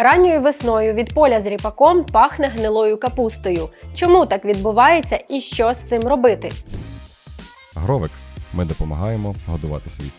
Ранньою весною від поля з ріпаком пахне гнилою капустою. Чому так відбувається і що з цим робити? Гровекс. Ми допомагаємо годувати світ.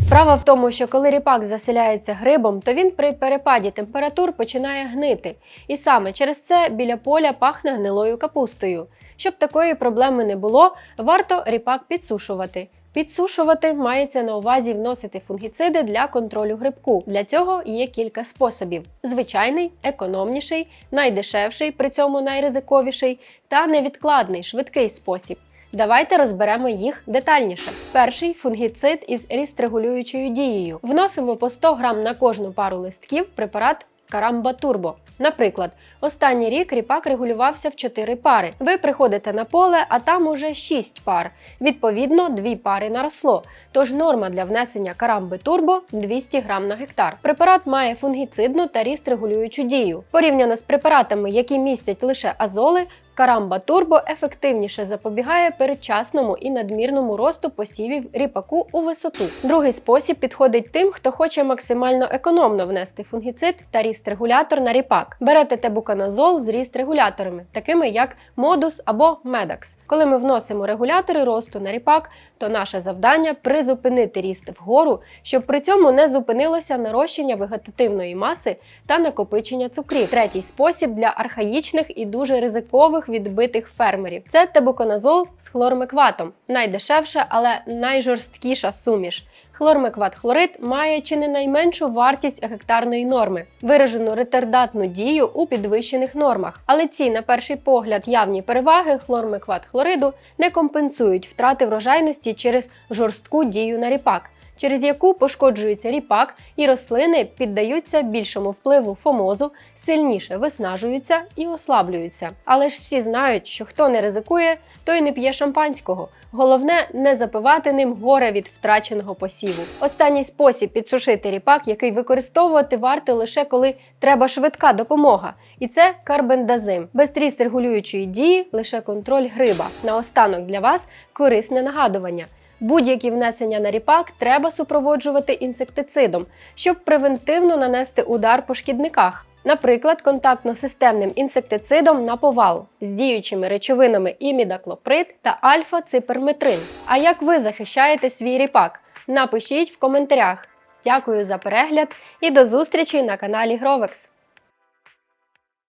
Справа в тому, що коли ріпак заселяється грибом, то він при перепаді температур починає гнити. І саме через це біля поля пахне гнилою капустою. Щоб такої проблеми не було, варто ріпак підсушувати. Підсушувати мається на увазі вносити фунгіциди для контролю грибку. Для цього є кілька способів: звичайний, економніший, найдешевший, при цьому найризиковіший, та невідкладний, швидкий спосіб. Давайте розберемо їх детальніше. Перший фунгіцид із ріст-регулюючою дією. Вносимо по 100 грам на кожну пару листків препарат Карамба Турбо. Наприклад, останній рік ріпак регулювався в 4 пари. Ви приходите на поле, а там уже 6 пар. Відповідно, 2 пари наросло. Тож норма для внесення карамби турбо 200 грам на гектар. Препарат має фунгіцидну та ріст-регулюючу дію. Порівняно з препаратами, які містять лише азоли, Карамба Турбо ефективніше запобігає передчасному і надмірному росту посівів ріпаку у висоту. Другий спосіб підходить тим, хто хоче максимально економно внести фунгіцид та ріст-регулятор на ріпак. Берете тебуканазол з ріст-регуляторами, такими як Модус або Медакс. Коли ми вносимо регулятори росту на ріпак, то наше завдання призупинити ріст вгору, щоб при цьому не зупинилося нарощення вегетативної маси та накопичення цукрів. Третій спосіб для архаїчних і дуже ризикових відбитих фермерів це тебуконазол з хлормекватом. Найдешевша, але найжорсткіша суміш. Хлормекват хлорид має чи не найменшу вартість гектарної норми, виражену ретардатну дію у підвищених нормах. Але ці, на перший погляд, явні переваги хлормекват хлориду не компенсують втрати врожайності через жорстку дію на ріпак. Через яку пошкоджується ріпак і рослини піддаються більшому впливу фомозу, сильніше виснажуються і ослаблюються. Але ж всі знають, що хто не ризикує, той не п'є шампанського. Головне не запивати ним горе від втраченого посіву. Останній спосіб підсушити ріпак, який використовувати варто лише коли треба швидка допомога. І це карбендазим. Без тріст регулюючої дії лише контроль гриба. Наостанок для вас корисне нагадування. Будь-які внесення на ріпак треба супроводжувати інсектицидом, щоб превентивно нанести удар по шкідниках. Наприклад, контактно-системним інсектицидом на повал з діючими речовинами імідаклоприд та альфа-циперметрин. А як ви захищаєте свій ріпак? Напишіть в коментарях. Дякую за перегляд і до зустрічі на каналі Гровекс.